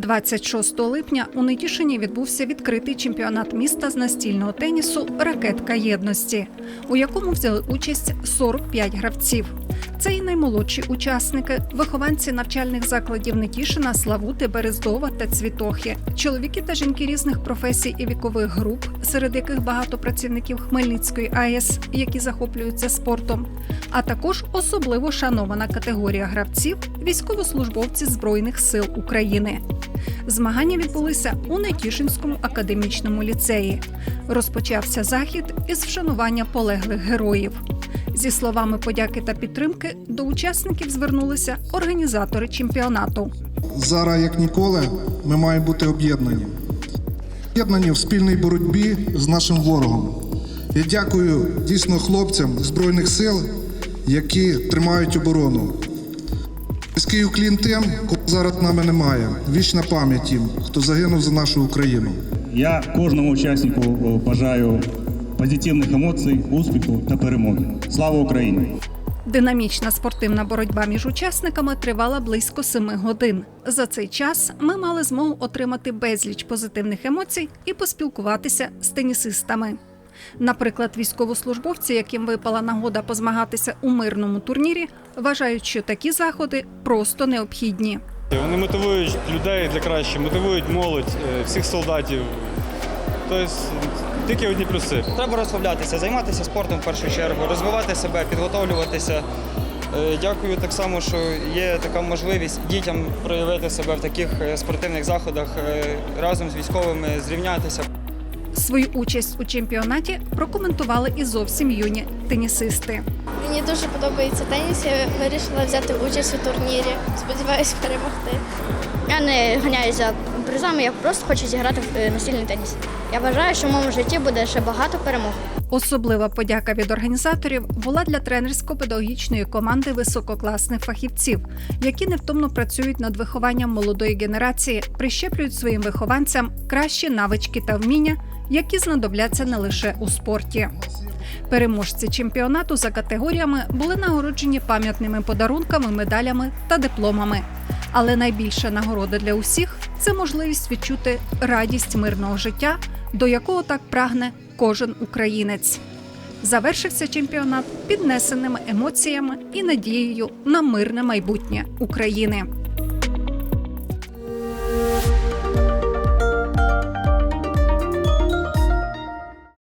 26 липня у Нетішині відбувся відкритий чемпіонат міста з настільного тенісу Ракетка єдності, у якому взяли участь 45 гравців. Це і наймолодші учасники, вихованці навчальних закладів Нетішина, Славути, Берездова та Цвітохи, чоловіки та жінки різних професій і вікових груп, серед яких багато працівників Хмельницької АЕС, які захоплюються спортом, а також особливо шанована категорія гравців військовослужбовці Збройних сил України. Змагання відбулися у Нетішинському академічному ліцеї. Розпочався захід із вшанування полеглих героїв. Зі словами подяки та підтримки до учасників звернулися організатори чемпіонату. Зараз, як ніколи, ми маємо бути об'єднані. Об'єднані в спільній боротьбі з нашим ворогом. Я дякую дійсно хлопцям Збройних сил, які тримають оборону. Низький уклін тим, кого зараз нами немає. Вічна пам'ять їм, хто загинув за нашу Україну. Я кожному учаснику о, бажаю позитивних емоцій, успіху та перемоги. Слава Україні! Динамічна спортивна боротьба між учасниками тривала близько семи годин. За цей час ми мали змогу отримати безліч позитивних емоцій і поспілкуватися з тенісистами. Наприклад, військовослужбовці, яким випала нагода позмагатися у мирному турнірі, вважають, що такі заходи просто необхідні. Вони мотивують людей для краще, мотивують молодь, е, всіх солдатів. Тобто тільки одні плюси. Треба розслаблятися, займатися спортом в першу чергу, розвивати себе, підготовлюватися. Е, Дякую так само, що є така можливість дітям проявити себе в таких е, спортивних заходах разом з військовими, зрівнятися. Свою участь у чемпіонаті прокоментували і зовсім юні тенісисти. Мені дуже подобається теніс. Я вирішила взяти участь у турнірі. Сподіваюсь перемогти. Я не ганяюся за призами, я просто хочу зіграти в е, настільний теніс. Я вважаю, що в моєму житті буде ще багато перемог. Особлива подяка від організаторів була для тренерсько-педагогічної команди висококласних фахівців, які невтомно працюють над вихованням молодої генерації, прищеплюють своїм вихованцям кращі навички та вміння, які знадобляться не лише у спорті. Переможці чемпіонату за категоріями були нагороджені пам'ятними подарунками, медалями та дипломами. Але найбільша нагорода для усіх це можливість відчути радість мирного життя, до якого так прагне кожен українець. Завершився чемпіонат піднесеними емоціями і надією на мирне майбутнє України.